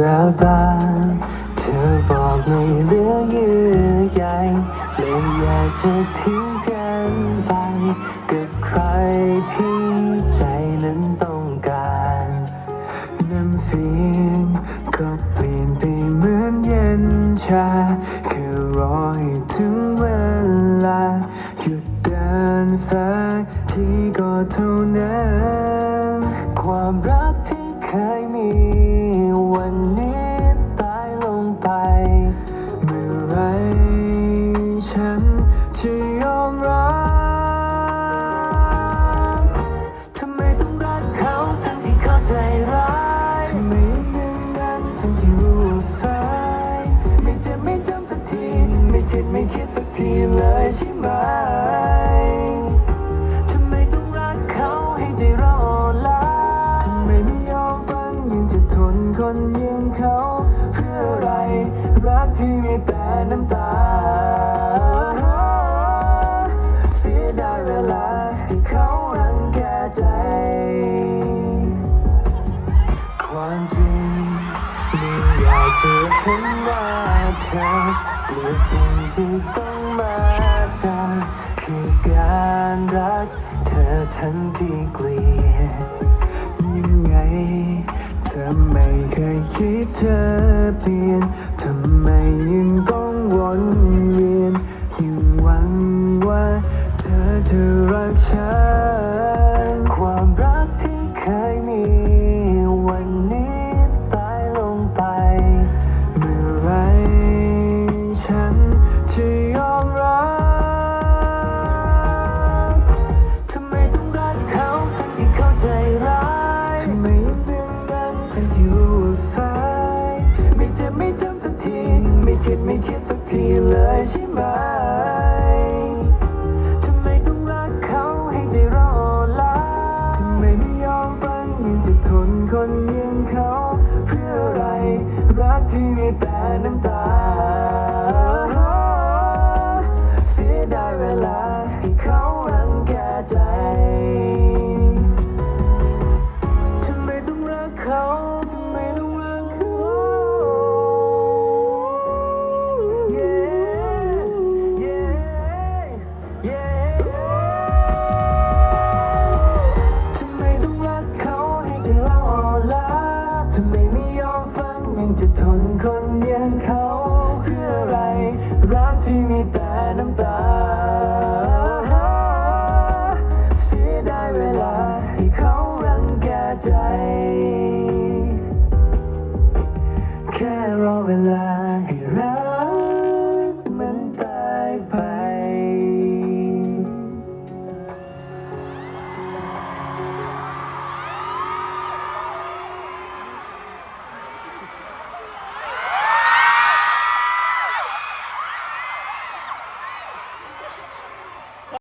วตาเธอบอกไม่เหลือเยื่อใยเลยอยากจะทิ้งกันไปกับใครที่ใจนั้นต้องการน้ำเสียงก็เปลี่ยนไปเหมือนเย็นชาแค่รอให้ถึงเวลาหยุดเดินสักทีก็เท่านั้น ความรักที่ เคยมีวันนี้ตายลงไป เมื่อไรฉันจะยอมรับทำไมต้องรักเขาทั้งที่เข้าใจร้ายทำไมยังดึงดันทั้งที่รู้ว่าสายไม่เจ็บไม่จำสักที ไม่คิดไม่คิดสักทีเลยใช่ไหม ที่มีแต่น้ำตา เสียดายเวลาให้เขารังแกใจ ความจริงไม่อยากจะเห็นหน้าเธอกลัวสิ่งที่ต้องมาจากคือการรักเธอทั้งที่เกลียดยังไง ธอไม่เคยคิดเธอเปลี่ยนทำไมยังต้องวนเวียนยังหวังว่าเธอจะรักฉันความรัก คิดไม่คิดสักทีเลยใช่ไหมทำไมต้องรักเขาให้ใจรอลาทำไมไม่ยอมฟังยังจะทนคนอยังเขา เพื่ออะไร รักที่มีแต่น้ำตา อ่อล้าทำไมไม่ยอมฟังยังจะทนคนอย่างเขา เพื่ออะไร รักที่มีแต่น้ำตา